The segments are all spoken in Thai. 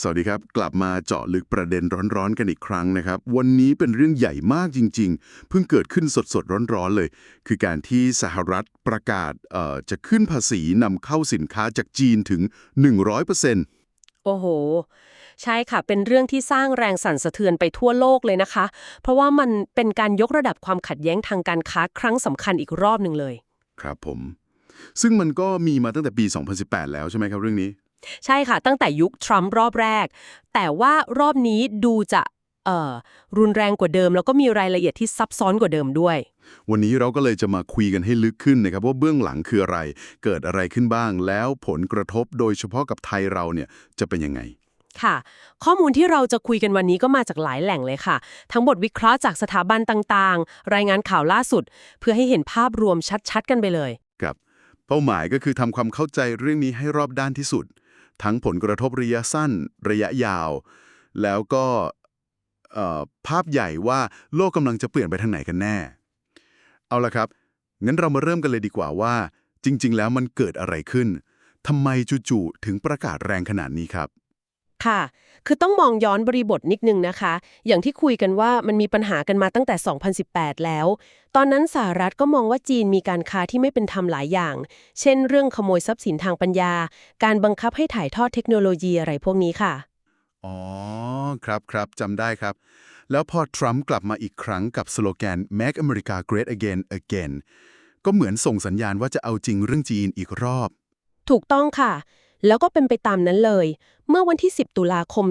สวัสดีครับ กลับมาเจาะลึกประเด็นร้อนๆกันอีกครั้งนะครับ วันนี้เป็นเรื่องใหญ่มากจริง ๆ เพิ่งเกิดขึ้นสดๆร้อนๆเลย คือการที่สหรัฐประกาศเอ่อจะขึ้นภาษีนำเข้าสินค้าจากจีนถึง 100%โอ้โห ใช่ค่ะ เป็นเรื่องที่สร้างแรงสั่นสะเทือนไปทั่วโลกเลยนะคะ เพราะว่ามันเป็นการยกระดับความขัดแย้งทางการค้าครั้งสำคัญอีกรอบหนึ่งเลย ครับผม ซึ่งมันก็มีมาตั้งแต่ปี 2018 แล้วใช่ไหมครับเรื่องนี้ ใช่ค่ะ ตั้งแต่ยุคทรัมป์รอบแรก แต่ว่ารอบนี้ดูจะเอ่อรุนแรงกว่าเดิม แล้วก็มีรายละเอียดที่ซับซ้อนกว่าเดิมด้วย วันนี้เราก็เลยจะมาคุยกันให้ลึกขึ้นนะครับว่าเบื้องหลังคืออะไร เกิดอะไรขึ้นบ้าง แล้วผลกระทบโดยเฉพาะกับไทยเราเนี่ยจะเป็นยังไงค่ะ ข้อมูลที่เราจะคุยกันวันนี้ก็มาจากหลายแหล่งเลยค่ะ ทั้งบทวิเคราะห์จากสถาบันต่างๆ รายงานข่าวล่าสุด เพื่อให้เห็นภาพรวมชัดๆ กันไปเลย ครับ เป้าหมายก็คือทำความเข้าใจเรื่องนี้ให้รอบด้านที่สุด ทั้งผลกระทบระยะสั้น ระยะยาว แล้วก็ภาพใหญ่ว่าโลกกำลังจะเปลี่ยนไปทางไหนกันแน่ เอาละครับ งั้นเรามาเริ่มกันเลยดีกว่าว่า จริง ๆ แล้วมันเกิดอะไรขึ้นทำไมจู่ๆถึงประกาศแรงขนาดนี้ครับ ค่ะ คือต้องมองย้อนบริบทนิดนึงนะคะ อย่างที่คุยกันว่ามันมีปัญหากันมาตั้งแต่ 2018 แล้ว ตอนนั้นสหรัฐก็มองว่าจีนมีการค้าที่ไม่เป็นธรรมหลายอย่าง เช่น เรื่องขโมยทรัพย์สินทางปัญญา การบังคับให้ถ่ายทอดเทคโนโลยีอะไรพวกนี้ค่ะ อ๋อ ครับครับจำได้ครับ แล้วพอทรัมป์กลับมาอีกครั้งกับสโลแกน Make America Great Again Again ก็เหมือนส่งสัญญาณว่าจะเอาจริงเรื่องจีนอีกรอบ ถูกต้องค่ะ แล้วก็เป็นไปตามนั้นเลย เมื่อวันที่ 10 ตุลาคม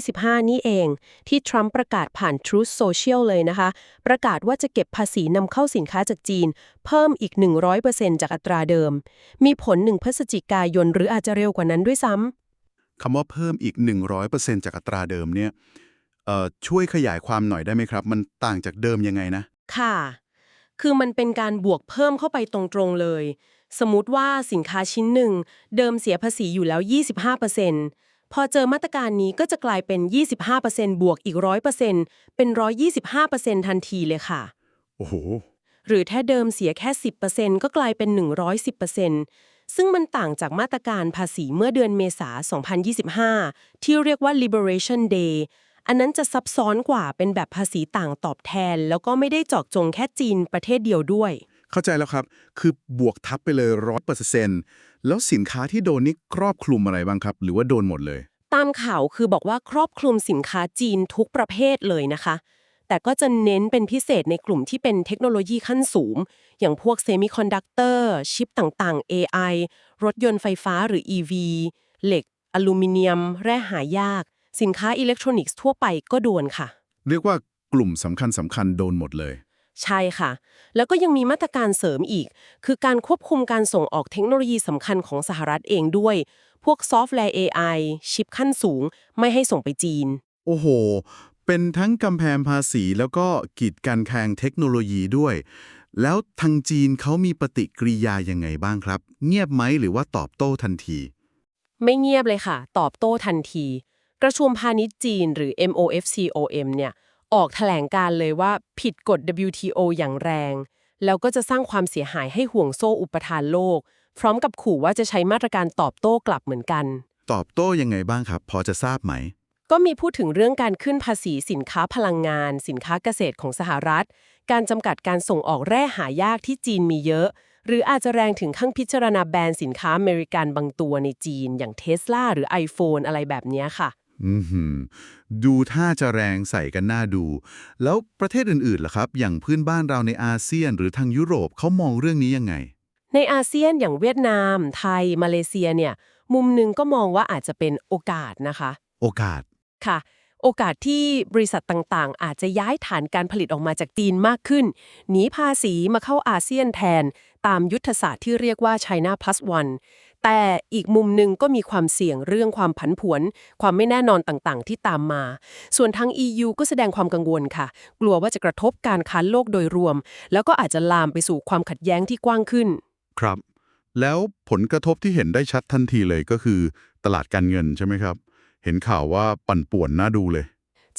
2025 นี่เอง ที่ทรัมป์ประกาศผ่าน Truth Social เลยนะคะ ประกาศว่าจะเก็บภาษีนำเข้าสินค้าจากจีน เพิ่มอีก 100%จากอัตราเดิม มีผล 1 พฤศจิกายน หรืออาจจะเร็วกว่านั้นด้วยซ้ำคำว่าเพิ่มอีก 100%จากอัตราเดิมเนี่ยเอ่อช่วยขยายความหน่อยได้ไหมครับ มันต่างจากเดิมยังไงนะ ค่ะ คือมันเป็นการบวกเพิ่มเข้าไปตรงๆเลย สมมติว่าสินค้าชิ้นหนึ่ง เดิมเสียภาษีอยู่แล้ว 25% พอเจอมาตรการนี้ก็จะกลายเป็น 25%บวกอีก 100%เป็น 125%ทันทีเลยค่ะ โอ้โห หรือถ้าเดิมเสียแค่ 10%ก็กลายเป็น 110%ซึ่งมันต่างจากมาตรการภาษีเมื่อเดือนเมษา 2025 ที่เรียกว่า Liberation Day อันนั้นจะซับซ้อนกว่าเป็นแบบภาษีต่างตอบแทน แล้วก็ไม่ได้เจาะจงแค่จีนประเทศเดียวด้วย เข้าใจแล้วครับ คือบวกทับไปเลยร้อยเปอร์เซ็นต์แล้วสินค้าที่โดนนี่ครอบคลุมอะไรบ้างครับ หรือว่าโดนหมดเลย ตามข่าวคือบอกว่าครอบคลุมสินค้าจีนทุกประเภทเลยนะคะ แต่ก็จะเน้นเป็นพิเศษในกลุ่มที่เป็นเทคโนโลยีขั้นสูง อย่างพวกเซมิคอนดักเตอร์ ชิปต่างๆ AI รถยนต์ไฟฟ้าหรือ EV เหล็ก อลูมิเนียม แร่หายาก สินค้าอิเล็กทรอนิกส์ทั่วไปก็โดนค่ะ เรียกว่ากลุ่มสำคัญสำคัญโดนหมดเลย ใช่ค่ะ แล้วก็ยังมีมาตรการเสริมอีก คือการควบคุมการส่งออกเทคโนโลยีสำคัญของสหรัฐเองด้วย พวกซอฟต์แวร์ AI ชิปขั้นสูง ไม่ให้ส่งไปจีน โอ้โห เป็นทั้งกำแพงภาษีแล้วก็กีดการแข่งเทคโนโลยีด้วย แล้วทางจีนเขามีปฏิกิริยายังไงบ้างครับ เงียบไหมหรือว่าตอบโต้ทันที ไม่เงียบเลยค่ะ ตอบโต้ทันที กระทรวงพาณิชย์จีน หรือ MOFCOM เนี่ย ออกแถลงการเลยว่าผิดกฎ WTO อย่างแรง แล้วก็จะสร้างความเสียหายให้ห่วงโซ่อุปทานโลก พร้อมกับขู่ว่าจะใช้มาตรการตอบโต้กลับเหมือนกัน ตอบโต้ยังไงบ้างครับ พอจะทราบไหม ก็มีพูดถึงเรื่องการขึ้นภาษีสินค้าพลังงาน สินค้าเกษตรของสหรัฐ การจำกัดการส่งออกแร่หายากที่จีนมีเยอะ หรืออาจจะแรงถึงขั้นพิจารณาแบนสินค้าอเมริกันบางตัวในจีน อย่างเทสลาหรือ iPhone อะไรแบบเนี้ยค่ะ อือหือดูท่าจะแรงใส่กันหน้าดู แล้วประเทศอื่นๆล่ะครับ อย่างพื้นบ้านเราในอาเซียน หรือทางยุโรปเขามองเรื่องนี้ยังไง ในอาเซียนอย่างเวียดนาม ไทย มาเลเซียเนี่ย มุมหนึงก็มองว่าอาจจะเป็นโอกาสนะคะ โอกาสค่ะ โอกาสที่บริษัทต่างๆ อาจจะย้ายฐานการผลิตออกมาจากจีนมากขึ้นหนีภาษีมาเข้าอาเซียนแทน ตามยุทธศาสตร์ที่เรียกว่า China Plus One แต่อีกมุมหนึ่งก็มีความเสี่ยงเรื่องความผันผวน ความไม่แน่นอนต่างๆ ที่ตามมา ส่วนทาง EU ก็แสดงความกังวลค่ะ กลัวว่าจะกระทบการค้าโลกโดยรวม แล้วก็อาจจะลามไปสู่ความขัดแย้งที่กว้างขึ้น ครับ แล้วผลกระทบที่เห็นได้ชัดทันทีเลยก็คือ ตลาดการเงินใช่ไหมครับ เห็นข่าวว่าปั่นป่วนน่าดูเลย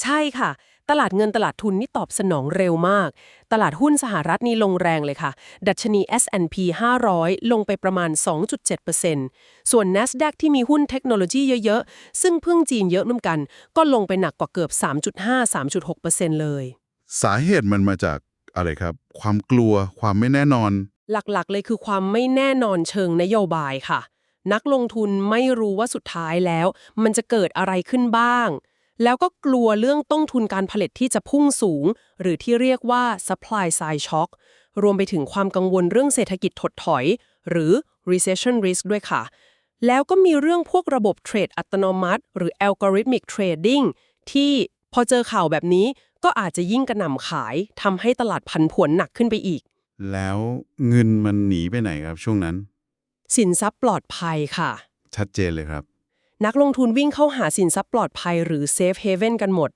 ใช่ค่ะ ตตลาดเงินตลาดทุนนี่ตอบสนองเร็วมาก ตลาดหุ้นสหรัฐนี่ลงแรงเลยค่ะ ดัชนี S&P 500 ลงไปประมาณ 2.7%ส่วน NASDAQ ที่มีหุ้นเทคโนโลยีเยอะๆ ซึ่งพึ่งจีนเยอะนุ่มกัน ก็ลงไปหนักกว่าเกือบ 3.5-3.6%เลย สาเหตุมันมาจากอะไรครับ ความกลัวความไม่แน่นอน หลักๆ เลยคือความไม่แน่นอนเชิงนโยบายค่ะ นักลงทุนไม่รู้ว่าสุดท้ายแล้ว มันจะเกิดอะไรขึ้นบ้าง แล้วก็กลัวเรื่องต้นทุนการผลิตที่จะพุ่งสูง หรือที่เรียกว่า supply side shock รวมไปถึงความกังวลเรื่องเศรษฐกิจถดถอย หรือ recession risk ด้วยค่ะ แล้วก็มีเรื่องพวกระบบเทรดอัตโนมัติ หรือ algorithmic trading ที่พอเจอข่าวแบบนี้ก็อาจจะยิ่งกระหน่ำขายทำให้ตลาดพันผวนหนักขึ้นไปอีก แล้วเงินมันหนีไปไหนครับช่วงนั้น สินทรัพย์ปลอดภัยค่ะ ชัดเจนเลยครับ นักลงทุนวิ่งเข้าหาสินทรัพย์ปลอดภัยหรือ Safe Haven กันหมด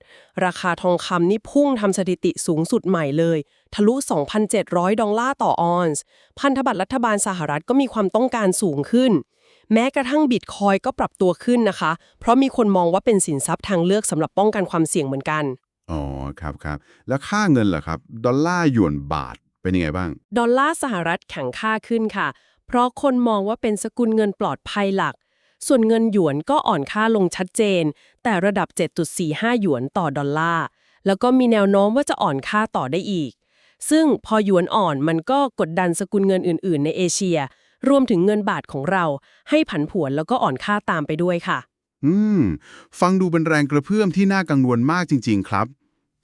ราคาทองคำนี่พุ่งทำสถิติสูงสุดใหม่เลย ทะลุ 2,700 ดอลลาร์ต่อออนซ์ พันธบัตรรัฐบาลสหรัฐก็มีความต้องการสูงขึ้น แม้กระทั่งบิตคอยก็ปรับตัวขึ้นนะคะ เพราะมีคนมองว่าเป็นสินทรัพย์ทางเลือกสำหรับป้องกันความเสี่ยงเหมือนกัน อ๋อครับครับ แล้วค่าเงินล่ะครับ ดอลลาร์หยวนบาทเป็นยังไงบ้าง ดอลลาร์สหรัฐแข็งค่าขึ้นค่ะ เพราะคนมองว่าเป็นสกุลเงินปลอดภัยหลัก ส่วนเงินหยวนก็อ่อนค่าลงชัดเจน แต่ระดับ 7.45 หยวนต่อดอลลาร์ แล้วก็มีแนวโน้มว่าจะอ่อนค่าต่อได้อีก ซึ่งพอหยวนอ่อนมันก็กดดันสกุลเงินอื่น ๆ ในเอเชีย รวมถึงเงินบาทของเรา ให้ผันผวนแล้วก็อ่อนค่าตามไปด้วยค่ะ อืม ฟังดูเป็นแรงกระเพื่อมที่น่ากังวลมากจริง ๆ ครับ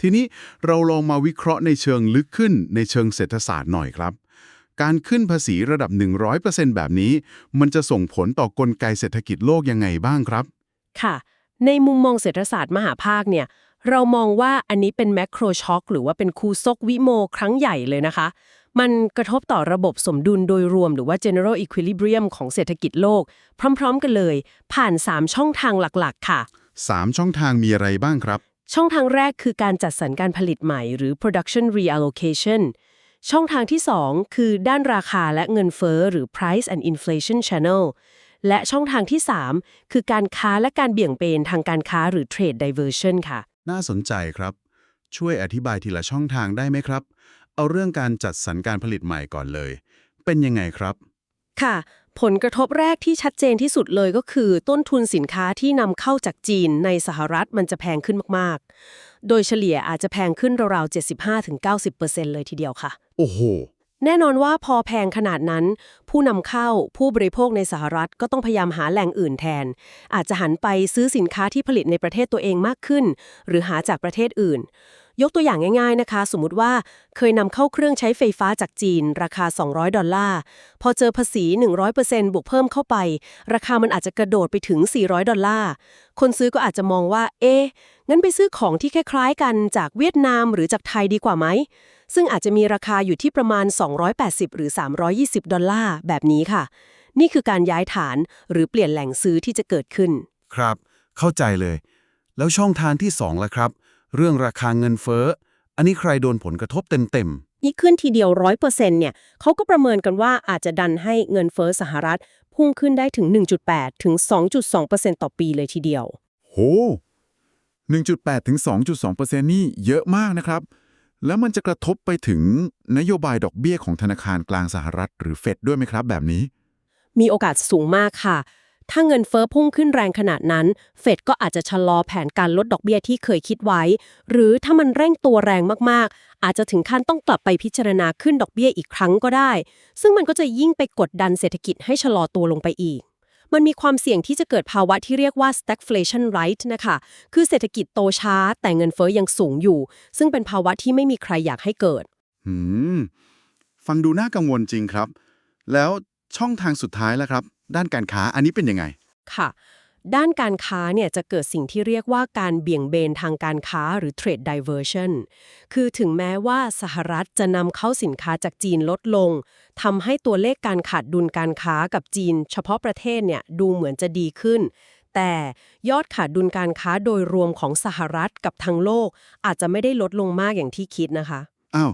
ทีนี้เราลองมาวิเคราะห์ในเชิงลึกขึ้นในเชิงเศรษฐศาสตร์หน่อยครับ การขึ้นภาษีระดับ 100%แบบนี้ มันจะส่งผลต่อกลไกเศรษฐกิจโลกยังไงบ้างครับ ค่ะ ในมุมมองเศรษฐศาสตร์มหาภาคเนี่ย เรามองว่าอันนี้เป็นแมกโรช็อคหรือว่าเป็นคูซกวิโมครั้งใหญ่เลยนะคะ มันกระทบต่อระบบสมดุลโดยรวมหรือว่า general equilibrium ของเศรษฐกิจโลก พร้อม ๆ กันเลย ผ่าน 3 ช่องทางหลัก ๆ ค่ะ 3 ช่องทางมีอะไรบ้างครับ ช่องทางแรกคือการจัดสรรการผลิตใหม่หรือ production reallocation ช่องทางที่ 2 คือด้านราคาและเงินเฟ้อหรือ price and inflation channel และช่องทางที่ 3 คือการค้าและการเบี่ยงเบนทางการค้าหรือ trade diversion ค่ะ น่าสนใจครับ ช่วยอธิบายทีละช่องทางได้ไหมครับ เอาเรื่องการจัดสรรการผลิตใหม่ก่อนเลย เป็นยังไงครับ ค่ะ ผลกระทบแรกที่ชัดเจนที่สุดเลยก็คือ ต้นทุนสินค้าที่นำเข้าจากจีนในสหรัฐมันจะแพงขึ้นมากๆ โดยเฉลี่ยอาจจะแพงขึ้นราวๆ75-90%เลยทีเดียวค่ะ โอ้โห แน่นอนว่าพอแพงขนาดนั้น ผู้นำเข้าผู้บริโภคในสหรัฐก็ต้องพยายามหาแหล่งอื่นแทน อาจจะหันไปซื้อสินค้าที่ผลิตในประเทศตัวเองมากขึ้น หรือหาจากประเทศอื่น ยกตัวอย่างง่าย ๆนะคะ สมมุติว่าเคยนำเข้าเครื่องใช้ไฟฟ้าจากจีน ราคา 200 ดอลลาร์ พอเจอภาษี 100%บวกเพิ่มเข้าไป ราคามันอาจจะกระโดดไปถึง 400 ดอลลาร์ คนซื้อก็อาจจะมองว่า เอ๊ะงั้นไปซื้อของที่คล้ายๆกันจากเวียดนามหรือจากไทยดีกว่าไหม ซึ่งอาจจะมีราคาอยู่ที่ประมาณ 280 หรือ 320 ดอลลาร์แบบนี้ค่ะ นี่คือการย้ายฐานหรือเปลี่ยนแหล่งซื้อที่จะเกิดขึ้น ครับ เข้าใจเลย แล้วช่องทางที่2ล่ะครับ เรื่องราคาเงินเฟ้อ อันนี้ใครโดนผลกระทบเต็มนี่ขึ้นทีเดียว 100%เนี่ยเขาก็ประเมินกันว่าอาจจะดันให้เงินเฟ้อสหรัฐ พุ่งขึ้นได้ถึง 1.8 ถึง 2.2%ต่อปีเลยทีเดียวๆโห 1.8 ถึง 2.2%นี่เยอะมากนะครับ แล้วมันจะกระทบไปถึงนโยบายดอกเบี้ยของธนาคารกลางสหรัฐหรือเฟดด้วยไหมครับ แบบนี้ มีโอกาสสูงมากค่ะ ถ้าเงินเฟอ้อพุ่งขึ้นแรงขนาดนั้น เฟดก็อาจจะชะลอแผนการลดดอกเบี้ยที่เคยคิดไว้ หรือถ้ามันเร่งตัวแรงมากๆ อาจจะถึงขั้นต้องกลับไปพิจารณาขึ้นดอกเบี้ยอีกครั้งก็ได้ ซึ่งมันก็จะยิ่งไปกดดันเศรษฐกิจให้ชะลอตัวลงไปอีก มันมีความเสี่ยงที่จะเกิดภาวะที่เรียกว่า stagflation right นะคะ คือเศรษฐกิจโตช้าแต่เงินเฟ้อยังสูงอยู่ ซึ่งเป็นภาวะที่ไม่มีใครอยากให้เกิดหืม ฟังดูน่ากังวลจริงครับ แล้วช่องทางสุดท้ายแล้วครับ ด้านการค้าอันนี้เป็นยังไง ค่ะ ด้านการค้าเนี่ยจะเกิดสิ่งที่เรียกว่าการเบี่ยงเบนทางการค้าหรือ trade diversion คือถึงแม้ว่าสหรัฐจะนำเข้าสินค้าจากจีนลดลงทำให้ตัวเลขการขาดดุลการค้ากับจีน เฉพาะประเทศเนี่ยดูเหมือนจะดีขึ้น แต่ยอดขาดดุลการค้าโดยรวมของสหรัฐกับทั้งโลก อาจจะไม่ได้ลดลงมากอย่างที่คิดนะคะ อ้าว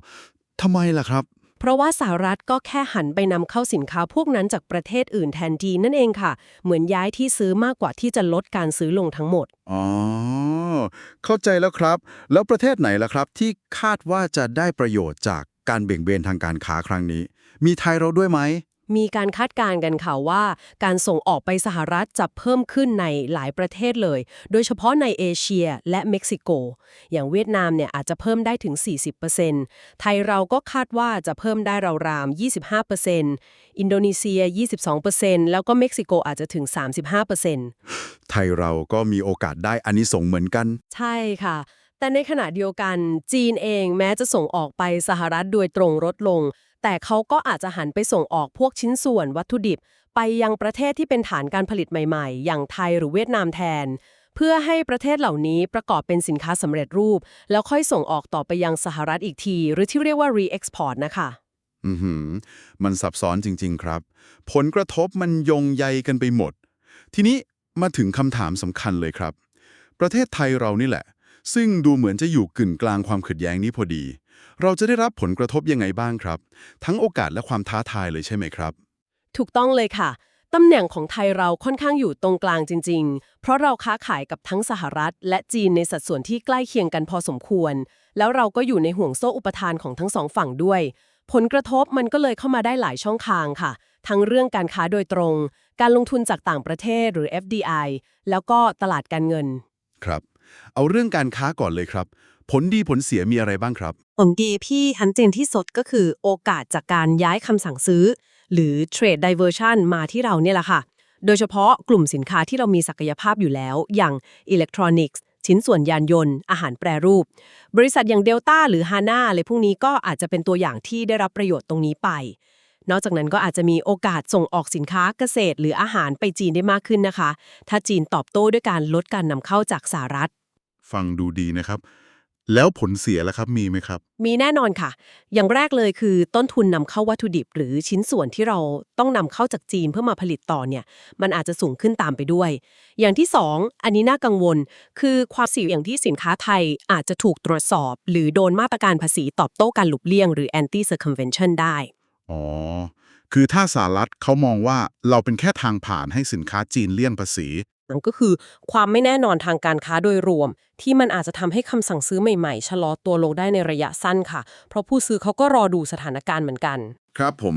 ทำไมล่ะครับ ราะว่าสหรัฐก็แค่หันไปนำเข้าสินค้าพวกนั้นจากประเทศอื่นแทนจีนนั่นเองค่ะ เหมือนย้ายที่ซื้อมากกว่าที่จะลดการซื้อลงทั้งหมด อ๋อ เข้าใจแล้วครับ แล้วประเทศไหนล่ะครับ ที่คาดว่าจะได้ประโยชน์จากการเบี่ยงเบนทางการค้าครั้งนี้ มีไทยเราด้วยไหม มีการคาดการณ์กันค่ะว่า การส่งออกไปสหรัฐจะเพิ่มขึ้นในหลายประเทศเลย โดยเฉพาะในเอเชียและเม็กซิโก อย่างเวียดนามเนี่ยอาจจะเพิ่มได้ถึง 40%ไทยเราก็คาดว่าจะเพิ่มได้ราวๆ25%อินโดนีเซีย 22%แล้วก็เม็กซิโกอาจจะถึง 35%ไทยเราก็มีโอกาสได้อานิสงส์เหมือนกัน ใช่ค่ะแต่ในขณะเดียวกันจีนเองแม้จะส่งออกไปสหรัฐโดยตรงลดลง แต่เขาก็อาจจะหันไปส่งออกพวกชิ้นส่วนวัตถุดิบ ไปยังประเทศที่เป็นฐานการผลิตใหม่ๆ อย่างไทยหรือเวียดนามแทน เพื่อให้ประเทศเหล่านี้ประกอบเป็นสินค้าสำเร็จรูป แล้วค่อยส่งออกต่อไปยังสหรัฐอีกที หรือที่เรียกว่า re-export นะคะอือหือมันซับซ้อนจริง ๆ ครับ ผลกระทบมันยงใยกันไปหมด ทีนี้มาถึงคำถามสำคัญเลยครับ ประเทศไทยเรานี่แหละ ซึ่งดูเหมือนจะอยู่กึ่งกลางความขัดแย้งนี้พอดี เราจะได้รับผลกระทบยังไงบ้างครับ ทั้งโอกาสและความท้าทายเลยใช่ไหมครับ ถูกต้องเลยค่ะตำแหน่งของไทยเราค่อนข้างอยู่ตรงกลางจริง ๆ เพราะเราค้าขายกับทั้งสหรัฐ และจีนในสัดส่วนที่ใกล้เคียงกันพอสมควร แล้วเราก็อยู่ในห่วงโซ่อุปทานของทั้งสองฝั่งด้วย ผลกระทบมันก็เลยเข้ามาได้หลายช่องทางค่ะ ทั้งเรื่องการค้าโดยตรง การลงทุนจากต่างประเทศหรือ FDI แล้วก็ตลาดการเงิน ครับ เอาเรื่องการค้าก่อนเลยครับ ผลดีผลเสียมีอะไรบ้างครับ ผลดีพี่ฮันเจนที่สดก็คือโอกาสจากการย้ายคำสั่งซื้อ หรือ trade diversion มาที่เราเนี่ยแหละค่ะ โดยเฉพาะกลุ่มสินค้าที่เรามีศักยภาพอยู่แล้ว อย่างอิเล็กทรอนิกส์ชิ้นส่วนยานยนต์ อาหารแปรรูป บริษัทอย่างเดลต้าหรือฮาน่าอะไรพวกนี้ก็อาจจะเป็นตัวอย่างที่ได้รับประโยชน์ตรงนี้ไป นอกจากนั้นก็อาจจะมีโอกาสส่งออกสินค้าเกษตร หรืออาหารไปจีนได้มากขึ้นนะคะ ถ้าจีนตอบโต้ด้วยการลดการนำเข้าจากสหรัฐ ฟังดูดีนะครับ แล้วผลเสียล่ะครับมีไหมครับ มีแน่นอนค่ะ อย่างแรกเลยคือต้นทุนนำเข้าวัตถุดิบ หรือชิ้นส่วนที่เราต้องนำเข้าจากจีนเพื่อมาผลิตต่อเนี่ย มันอาจจะสูงขึ้นตามไปด้วย อย่างที่สองอันนี้น่ากังวล คือความเสี่ยงอย่างที่สินค้าไทยอาจจะถูกตรวจสอบ หรือโดนมาตรการภาษีตอบโต้การหลบเลี่ยง หรือ anti circumvention ได้ อ๋อ คือถ้าสหรัฐเขามองว่าเราเป็นแค่ทางผ่านให้สินค้าจีนเลี่ยงภาษี นั่นก็คือความไม่แน่นอนทางการค้าโดยรวม ที่มันอาจจะทำให้คำสั่งซื้อใหม่ๆ ชะลอตัวลงได้ในระยะสั้นค่ะ เพราะผู้ซื้อเขาก็รอดูสถานการณ์เหมือนกัน ครับผม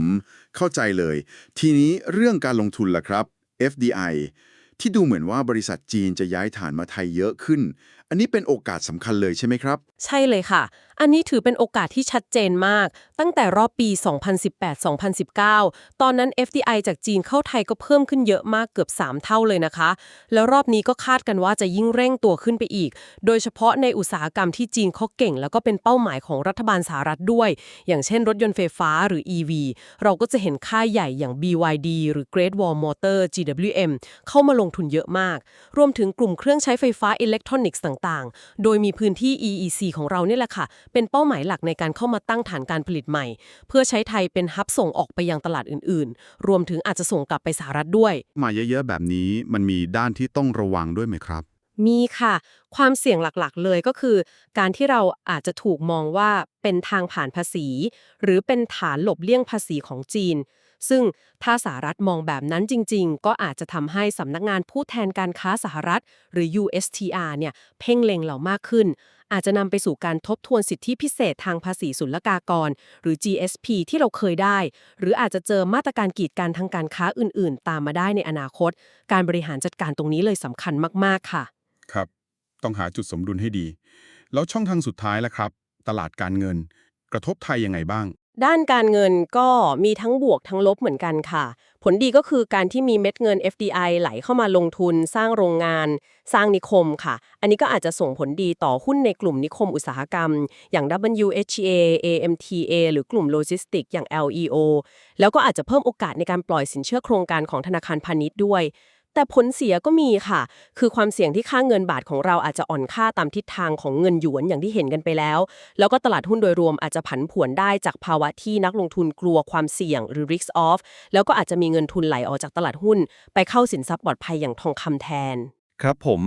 เข้าใจเลย ทีนี้เรื่องการลงทุนล่ะครับ FDI ที่ดูเหมือนว่าบริษัทจีนจะย้ายฐานมาไทยเยอะขึ้น อันนี้เป็นโอกาสสำคัญเลยใช่ไหมครับ ใช่เลยค่ะ อันนี้ถือเป็นโอกาสที่ชัดเจนมาก ตั้งแต่รอบปี 2018-2019 ตอนนั้น FDI จากจีนเข้าไทยก็เพิ่มขึ้นเยอะมากเกือบ 3 เท่าเลยนะคะ แล้วรอบนี้ก็คาดกันว่าจะยิ่งเร่งตัวขึ้นไปอีก โดยเฉพาะในอุตสาหกรรมที่จีนเขาเก่ง แล้วก็เป็นเป้าหมายของรัฐบาลสหรัฐด้วย อย่างเช่น รถยนต์ไฟฟ้าหรือ EV เราก็จะเห็นค่ายใหญ่อย่าง BYD หรือ Great Wall Motor GWM เข้ามาลงทุนเยอะมาก รวมถึงกลุ่มเครื่องใช้ไฟฟ้าอิเล็กทรอนิกส์ต่าง ๆ โดยมีพื้นที่ EEC ของเราเนี่ยแหละค่ะเป็นเป้าหมายหลักในการเข้ามาตั้งฐานการผลิตใหม่ เพื่อใช้ไทยเป็นฮับส่งออกไปยังตลาดอื่นๆ รวมถึงอาจจะส่งกลับไปสหรัฐด้วย มาเยอะๆแบบนี้มันมีด้านที่ต้องระวังด้วยไหมครับ มีค่ะ ความเสี่ยงหลักๆ เลยก็คือ การที่เราอาจจะถูกมองว่าเป็นทางผ่านภาษี หรือเป็นฐานหลบเลี่ยงภาษีของจีน ซึ่งถ้าสหรัฐมองแบบนั้นจริง ๆ ก็อาจจะทำให้สำนักงานผู้แทนการค้าสหรัฐ หรือ USTR เนี่ยเพ่งเล็งเรามากขึ้น อาจจะนำไปสู่การทบทวนสิทธิพิเศษทางภาษีศุลกากร หรือ GSP ที่เราเคยได้ หรืออาจจะเจอมาตรการกีดกันทางการค้าอื่น ๆ ตามมาได้ในอนาคต การบริหารจัดการตรงนี้เลยสำคัญมากๆค่ะ ครับ ต้องหาจุดสมดุลให้ดี แล้วช่องทางสุดท้ายล่ะครับ ตลาดการเงิน กระทบไทยยังไงบ้าง ด้านการเงินก็มีทั้งบวกทั้งลบเหมือนกันค่ะ ผลดีก็คือการที่มีเม็ดเงิน FDI ไหลเข้ามาลงทุน สร้างโรงงาน สร้างนิคมค่ะ อันนี้ก็อาจจะส่งผลดีต่อหุ้นในกลุ่มนิคมอุตสาหกรรม อย่าง WHA AMTA หรือกลุ่มโลจิสติก อย่าง LEO แล้วก็อาจจะเพิ่มโอกาสในการปล่อยสินเชื่อโครงการของธนาคารพาณิชย์ด้วย แต่ผลเสียก็มีค่ะ คือความเสี่ยงที่ค่าเงินบาทของเราอาจจะอ่อนค่าตามทิศทางของเงินหยวนอย่างที่เห็นกันไปแล้ว แล้วก็ตลาดหุ้นโดยรวมอาจจะผันผวนได้จากภาวะที่นักลงทุนกลัวความเสี่ยงหรือ risk off แล้วก็อาจจะมีเงินทุนไหลออกจากตลาดหุ้น ไปเข้าสินทรัพย์ปลอดภัยอย่างทองคำแทน ครับผม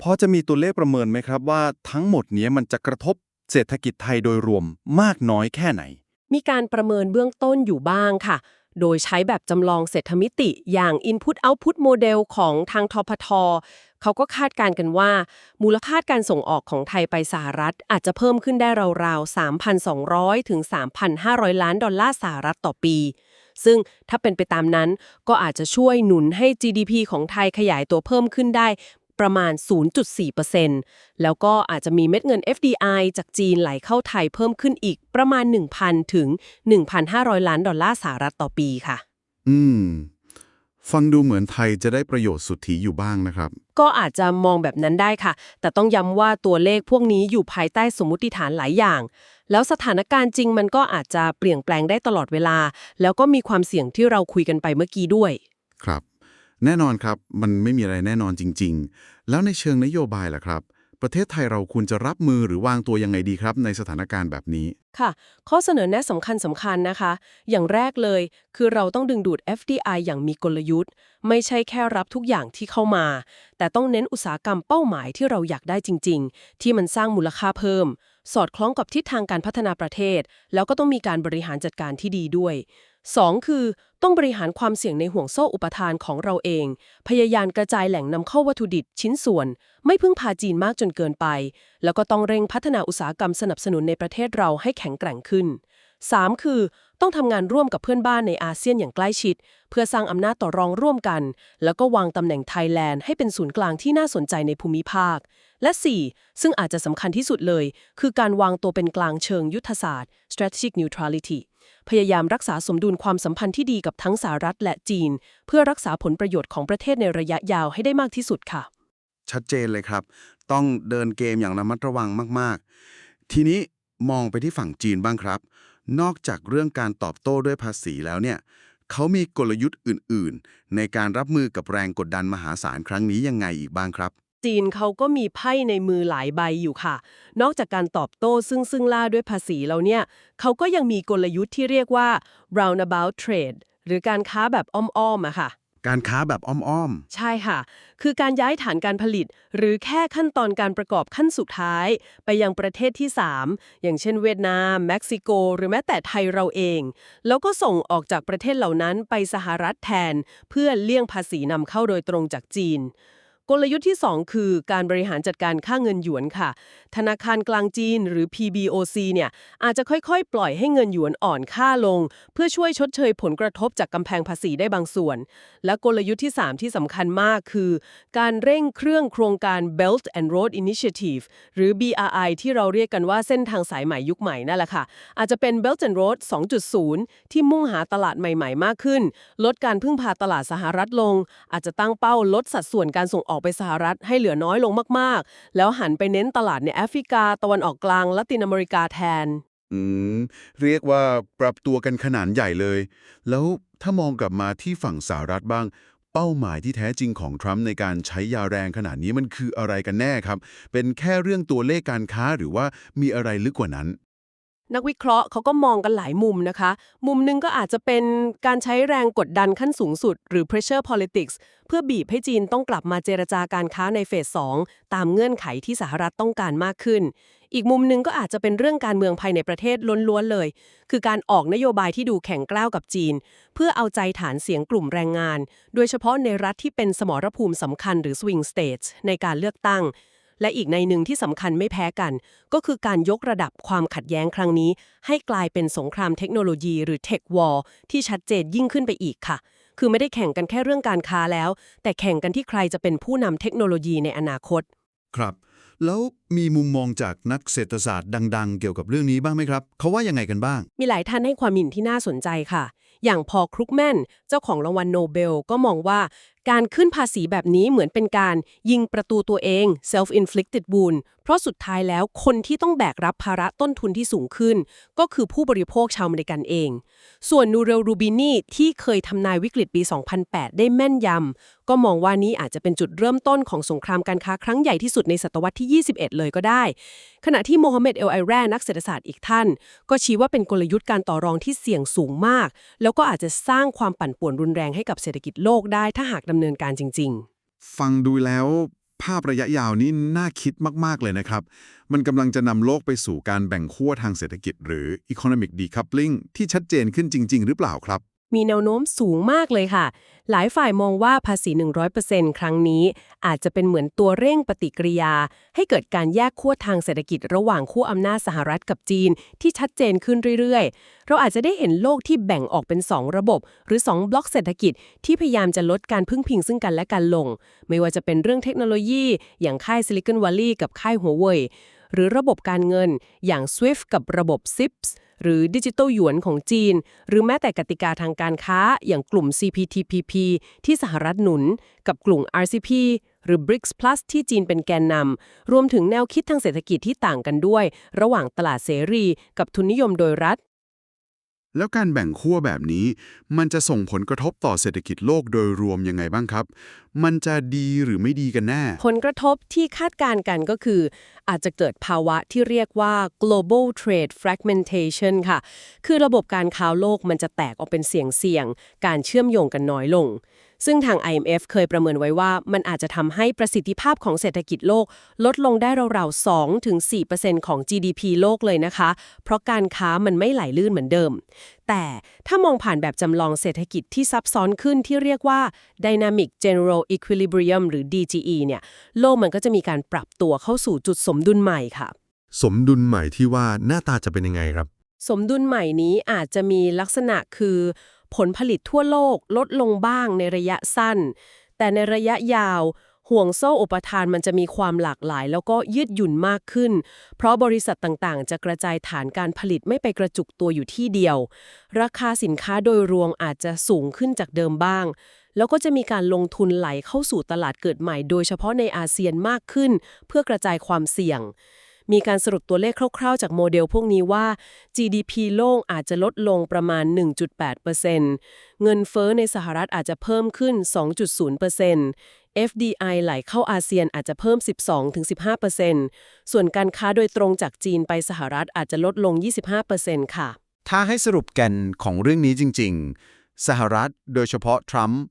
พอจะมีตัวเลขประเมินไหมครับว่าทั้งหมดเนี้ยมันจะกระทบเศรษฐกิจไทยโดยรวมมากน้อยแค่ไหน มีการประเมินเบื้องต้นอยู่บ้างค่ะ โดยใช้แบบจำลองเศรษฐมิติอย่าง Input Output Model ของทางทพท เขาก็คาดการกันว่า มูลค่าการส่งออกของไทยไปสหรัฐ อาจจะเพิ่มขึ้นได้ราวๆ 3,200 ถึง 3,500 ล้านดอลลาร์สหรัฐต่อปี ซึ่งถ้าเป็นไปตามนั้นก็อาจจะช่วยหนุนให้ GDP ของไทยขยายตัวเพิ่มขึ้นได้ ประมาณ 0.4%แล้วก็อาจจะมีเม็ดเงิน FDI จากจีนไหลเข้าไทยเพิ่มขึ้นอีกประมาณ 1,000 ถึง 1,500 ล้านดอลลาร์สหรัฐต่อปีค่ะ อืม ฟังดูเหมือนไทยจะได้ประโยชน์สุทธิอยู่บ้างนะครับ ก็อาจจะมองแบบนั้นได้ค่ะ แต่ต้องย้ำว่าตัวเลขพวกนี้อยู่ภายใต้สมมุติฐานหลายอย่าง แล้วสถานการณ์จริงมันก็อาจจะเปลี่ยนแปลงได้ตลอดเวลา แล้วก็มีความเสี่ยงที่เราคุยกันไปเมื่อกี้ด้วย ครับ แน่นอนครับมันไม่มีอะไรแน่นอนจริง ๆ แล้วในเชิงนโยบายล่ะครับ ประเทศไทยเราควรจะรับมือหรือวางตัวยังไงดีครับ ในสถานการณ์แบบนี้ ค่ะ ข้อเสนอแนะสำคัญสำคัญนะคะ อย่างแรกเลยคือเราต้องดึงดูด FDI อย่างมีกลยุทธ์ ไม่ใช่แค่รับทุกอย่างที่เข้ามา แต่ต้องเน้นอุตสาหกรรมเป้าหมายที่เราอยากได้จริง ๆ ที่มันสร้างมูลค่าเพิ่ม สอดคล้องกับทิศทางการพัฒนาประเทศ แล้วก็ต้องมีการบริหารจัดการที่ดีด้วย 2. คือต้องบริหารความเสี่ยงในห่วงโซ่อุปทานของเราเอง พยายามกระจายแหล่งนำเข้าวัตถุดิบชิ้นส่วน ไม่พึ่งพาจีนมากจนเกินไป แล้วก็ต้องเร่งพัฒนาอุตสาหกรรมสนับสนุนในประเทศเราให้แข็งแกร่งขึ้น 3. คือต้องทำงานร่วมกับเพื่อนบ้านในอาเซียนอย่างใกล้ชิด เพื่อสร้างอำนาจต่อรองร่วมกัน แล้วก็วางตำแหน่งไทยแลนด์ให้เป็นศูนย์กลางที่น่าสนใจในภูมิภาค และ 4. ซึ่งอาจจะสำคัญที่สุดเลย คือการวางตัวเป็นกลางเชิงยุทธศาสตร์ strategic neutrality พยายามรักษาสมดุลความสัมพันธ์ที่ดีกับทั้งสหรัฐและจีน เพื่อรักษาผลประโยชน์ของประเทศในระยะยาวให้ได้มากที่สุดค่ะ ชัดเจนเลยครับ ต้องเดินเกมอย่างระมัดระวังมาก ๆ ทีนี้มองไปที่ฝั่งจีนบ้างครับ นอกจากเรื่องการตอบโต้ด้วยภาษีแล้วเนี่ยเขามีกลยุทธ์อื่น ๆ ในการรับมือกับแรงกดดันมหาศาลครั้งนี้ยังไงอีกบ้างครับ จีนเขาก็มีไพ่ในมือหลายใบอยู่ค่ะ นอกจากการตอบโต้ซึ่งซึ่งล่าด้วยภาษีแล้วเนี่ย เขาก็ยังมีกลยุทธ์ที่เรียกว่า roundabout trade หรือการค้าแบบอ้อมๆอะค่ะ การค้าแบบอ้อมใช่ค่ะ คือการย้ายฐานการผลิต หรือแค่ขั้นตอนการประกอบขั้นสุดท้าย ไปยังประเทศที่ 3 อย่างเช่นเวียดนาม เม็กซิโก หรือแม้แต่ไทยเราเอง แล้วก็ส่งออกจากประเทศเหล่านั้นไปสหรัฐแทน เพื่อเลี่ยงภาษีนำเข้าโดยตรงจากจีน กลยุทธ์ที่ 2 คือการบริหารจัดการค่าเงินหยวนค่ะ ธนาคารกลางจีนหรือ PBOC เนี่ยอาจจะค่อยๆ ปล่อยให้เงินหยวนอ่อนค่าลง เพื่อช่วยชดเชยผลกระทบจากกำแพงภาษีได้บางส่วน และกลยุทธ์ที่ 3 ที่สำคัญมากคือ การเร่งเครื่องโครงการ Belt and Road Initiative หรือ BRI ที่เราเรียกกันว่าเส้นทางสายใหม่ยุคใหม่นั่นแหละค่ะ อาจจะเป็น Belt and Road 2.0 ที่มุ่งหาตลาดใหม่ ๆ มากขึ้น ลดการพึ่งพาตลาดสหรัฐลง อาจจะตั้งเป้าลดสัดส่วนการส่งออกอกไปสหรัฐให้เหลือน้อยลงมากๆ แล้วหันไปเน้นตลาดในแอฟริกา ตะวันออกกลางละตินอเมริกาแทน อืม เรียกว่าปรับตัวกันขนาดใหญ่เลย แล้วถ้ามองกลับมาที่ฝั่งสหรัฐบ้าง เป้าหมายที่แท้จริงของทรัมป์ในการใช้ยาแรงขนาดนี้มันคืออะไรกันแน่ครับ เป็นแค่เรื่องตัวเลขการค้าหรือว่ามีอะไรลึกกว่านั้น นักวิเคราะห์เขาก็มองกันหลายมุมนะคะ มุมหนึงก็อาจจะเป็นการใช้แรงกดดันขั้นสูงสุด หรือ pressure politics เพื่อบีบให้จีนต้องกลับมาเจรจาการค้าในเฟส 2 ตามเงื่อนไขที่สหรัฐต้องการมากขึ้น อีกมุมหนึงก็อาจจะเป็นเรื่องการเมืองภายในประเทศล้วนๆเลย คือการออกนโยบายที่ดูแข็งกร้าวกับจีน เพื่อเอาใจฐานเสียงกลุ่มแรงงาน โดยเฉพาะในรัฐที่เป็นสมรภูมิสำคัญหรือ swing states ในการเลือกตั้ง และอีกในหนึ่งที่สำคัญไม่แพ้กัน ก็คือการยกระดับความขัดแย้งครั้งนี้ ให้กลายเป็นสงครามเทคโนโลยีหรือ Tech War ที่ชัดเจนยิ่งขึ้นไปอีกค่ะ คือไม่ได้แข่งกันแค่เรื่องการค้าแล้ว แต่แข่งกันที่ใครจะเป็นผู้นำเทคโนโลยีในอนาคต ครับ แล้วมีมุมมองจากนักเศรษฐศาสตร์ดัง ๆ เกี่ยวกับเรื่องนี้บ้างไหมครับเขาว่ายังไงกันบ้าง มีหลายท่านให้ความเห็นที่น่าสนใจค่ะ อย่างพอครุกแมนเจ้าของรางวัลโนเบลก็มองว่า การขึ้นภาษีแบบนี้เหมือนเป็นการยิงประตูตัวเอง self-inflicted wound เพราะสุดท้ายแล้วคนที่ต้องแบกรับภาระต้นทุนที่สูงขึ้น ก็คือผู้บริโภคชาวอเมริกันเอง ส่วนนูเรลรูบินีที่เคยทำนายวิกฤตปี 2008 ได้แม่นยำก็มองว่านี้อาจจะเป็นจุดเริ่มต้นของสงครามการค้าครั้งใหญ่ที่สุดในศตวรรษที่ 21 เลยก็ได้ ขณะที่โมฮัมเหม็ดเอลไอแรนักเศรษฐศาสตร์อีกท่าน ก็ชี้ว่าเป็นกลยุทธ์การต่อรองที่เสี่ยงสูงมาก แล้วก็อาจจะสร้างความปั่นป่วนรุนแรงให้กับเศรษฐกิจโลกได้ถ้าหากดำเนินการจริง ๆ ฟังดูแล้ว ภาพระยะยาวนี้น่าคิดมาก ๆ เลยนะครับ มันกำลังจะนำโลกไปสู่การแบ่งขั้วทางเศรษฐกิจ หรือ economic decoupling ที่ชัดเจนขึ้นจริง ๆ หรือเปล่าครับ มีแนวโน้มสูงมากเลยค่ะ หลายฝ่ายมองว่าภาษี 100%ครั้งนี้ อาจจะเป็นเหมือนตัวเร่งปฏิกิริยา ให้เกิดการแยกขั้วทางเศรษฐกิจระหว่างขั้วอำนาจสหรัฐกับจีน ที่ชัดเจนขึ้นเรื่อยๆ เราอาจจะได้เห็นโลกที่แบ่งออกเป็น 2 ระบบ หรือ 2 บล็อกเศรษฐกิจ ที่พยายามจะลดการพึ่งพิงซึ่งกันและกันลง ไม่ว่าจะเป็นเรื่องเทคโนโลยี อย่างค่ายซิลิคอนวัลลีย์กับค่ายหัวเว่ยหรือระบบการเงิน อย่าง SWIFT กับระบบ SIPS หรือดิจิตอลหยวนของจีน หรือแม้แต่กติกาทางการค้าอย่างกลุ่ม CPTPP ที่สหรัฐหนุน กับกลุ่ม RCEP หรือ BRICS Plus ที่จีนเป็นแกนนำรวมถึงแนวคิดทางเศรษฐกิจที่ต่างกันด้วย ระหว่างตลาดเสรี กับทุนนิยมโดยรัฐ แล้วการแบ่งขั้วแบบนี้ มันจะส่งผลกระทบต่อเศรษฐกิจโลกโดยรวมยังไงบ้างครับ มันจะดีหรือไม่ดีกันแน่ ผลกระทบที่คาดการณ์กันก็คือ อาจจะเกิดภาวะที่เรียกว่า global trade fragmentation ค่ะ คือระบบการค้าโลกมันจะแตกออกเป็นเสี่ยงๆ การเชื่อมโยงกันน้อยลง ซึ่งทาง IMF เคยประเมินไว้ว่ามันอาจจะทำให้ประสิทธิภาพของเศรษฐกิจโลก ลดลงได้ราวๆ2-4%ของ GDP โลกเลยนะคะ เพราะการค้ามันไม่ไหลลื่นเหมือนเดิม แต่ถ้ามองผ่านแบบจำลองเศรษฐกิจที่ซับซ้อนขึ้นที่เรียกว่า Dynamic General Equilibrium หรือ DGE เนี่ย โลกมันก็จะมีการปรับตัวเข้าสู่จุดสมดุลใหม่ค่ะ สมดุลใหม่ที่ว่าหน้าตาจะเป็นยังไงครับ สมดุลใหม่นี้อาจจะมีลักษณะคือ ผลผลิตทั่วโลกลดลงบ้างในระยะสั้น แต่ในระยะยาวห่วงโซ่อุปทานมันจะมีความหลากหลาย แล้วก็ยืดหยุ่นมากขึ้น เพราะบริษัทต่างๆ จะกระจายฐานการผลิตไม่ไปกระจุกตัวอยู่ที่เดียว ราคาสินค้าโดยรวมอาจจะสูงขึ้นจากเดิมบ้าง แล้วก็จะมีการลงทุนไหลเข้าสู่ตลาดเกิดใหม่ โดยเฉพาะในอาเซียนมากขึ้น เพื่อกระจายความเสี่ยง มีการสรุปตัวเลขคร่าวๆ จากโมเดลพวกนี้ว่า GDP โลกอาจจะลดลงประมาณ 1.8%เงินเฟ้อในสหรัฐอาจจะเพิ่มขึ้น 2.0% FDI ไหลเข้าอาเซียนอาจจะเพิ่ม 12-15%ส่วนการค้าโดยตรงจากจีนไปสหรัฐอาจจะลดลง 25%ค่ะ ถ้าให้สรุปแก่นของเรื่องนี้จริง ๆ สหรัฐโดยเฉพาะทรัมป์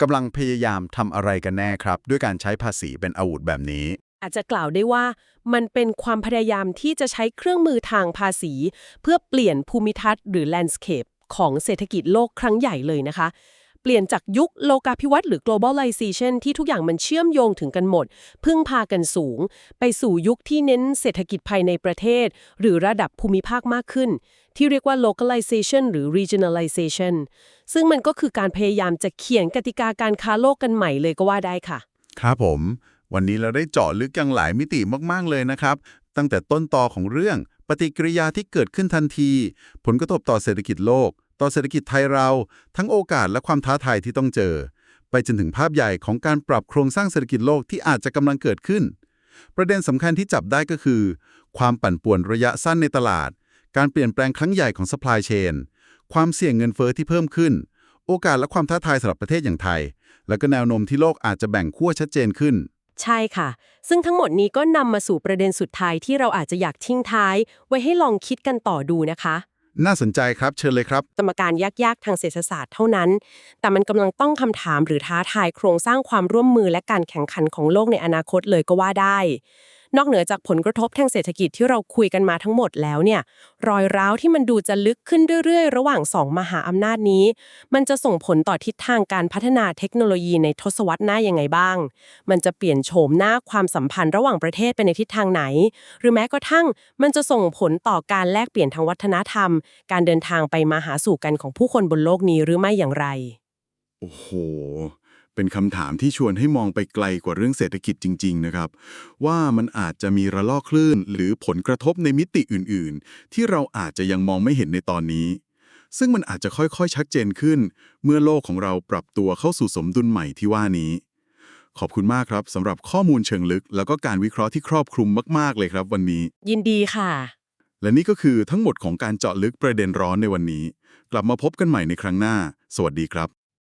กำลังพยายามทำอะไรกันแน่ครับ ด้วยการใช้ภาษีเป็นอาวุธแบบนี้ อาจจะกล่าวได้ว่ามันเป็นความพยายามที่จะใช้เครื่องมือทางภาษี เพื่อเปลี่ยนภูมิทัศน์หรือ landscape ของเศรษฐกิจโลกครั้งใหญ่เลยนะคะ เปลี่ยนจากยุคโลกาภิวัตน์หรือ globalization ที่ทุกอย่างมันเชื่อมโยงถึงกันหมด พึ่งพากันสูง ไปสู่ยุคที่เน้นเศรษฐกิจภายในประเทศ หรือระดับภูมิภาคมากขึ้น ที่เรียกว่า localization หรือ regionalization ซึ่งมันก็คือการพยายามจะเขียนกติกาการค้าโลกกันใหม่เลยก็ว่าได้ค่ะ ครับผม วันนี้เราได้เจาะลึกยังหลายมิติมากๆเลยนะครับ ตั้งแต่ต้นตอของเรื่อง ปฏิกิริยาที่เกิดขึ้นทันที ผลกระทบต่อเศรษฐกิจโลก ต่อเศรษฐกิจไทยเรา ทั้งโอกาสและความท้าทายที่ต้องเจอ ไปจนถึงภาพใหญ่ของการปรับโครงสร้างเศรษฐกิจโลกที่อาจจะกำลังเกิดขึ้น ประเด็นสำคัญที่จับได้ก็คือ ความปั่นป่วนระยะสั้นในตลาด การเปลี่ยนแปลงครั้งใหญ่ของ supply chain ความเสี่ยงเงินเฟ้อที่เพิ่มขึ้น โอกาสและความท้าทายสำหรับประเทศอย่างไทย และก็แนวโน้มที่โลกอาจจะแบ่งขั้วชัดเจนขึ้น ใช่ค่ะ ซึ่งทั้งหมดนี้ก็นำมาสู่ประเด็นสุดท้ายที่เราอาจจะอยากทิ้งท้าย ไว้ให้ลองคิดกันต่อดูนะคะ น่าสนใจครับเชิญเลยครับ สมการยากๆ ทางเศรษฐศาสตร์เท่านั้น แต่มันกำลังต้องคำถามหรือท้าทายโครงสร้างความร่วมมือและการแข่งขันของโลกในอนาคตเลยก็ว่าได้ นอกเหนือจากผลกระทบทางเศรษฐกิจที่เราคุยกันมาทั้งหมดแล้วเนี่ยรอยร้าวที่มันดูจะลึกขึ้นเรื่อยๆ ระหว่างสองมหาอำนาจนี้ มันจะส่งผลต่อทิศทางการพัฒนาเทคโนโลยีในทศวรรษหน้ายังไงบ้าง มันจะเปลี่ยนโฉมหน้าความสัมพันธ์ระหว่างประเทศไปในทิศทางไหน หรือแม้กระทั่งมันจะส่งผลต่อการแลกเปลี่ยนทางวัฒนธรรม การเดินทางไปมาหาสู่กันของผู้คนบนโลกนี้หรือไม่อย่างไร โอ้โห เป็นคำถามที่ชวนให้มองไปไกลกว่าเรื่องเศรษฐกิจจริง ๆ นะครับ ว่ามันอาจจะมีระลอกคลื่น หรือผลกระทบในมิติอื่น ๆ ที่เราอาจจะยังมองไม่เห็นในตอนนี้ ซึ่งมันอาจจะค่อยๆ ชัดเจนขึ้น เมื่อโลกของเราปรับตัวเข้าสู่สมดุลใหม่ที่ว่านี้ ขอบคุณมากครับสำหรับข้อมูลเชิงลึก แล้วก็การวิเคราะห์ที่ครอบคลุมมาก ๆ เลยครับ วันนี้ ยินดีค่ะ และนี่ก็คือทั้งหมดของการเจาะลึกประเด็นร้อนในวันนี้ กลับมาพบกันใหม่ในครั้งหน้า สวัสดีครับ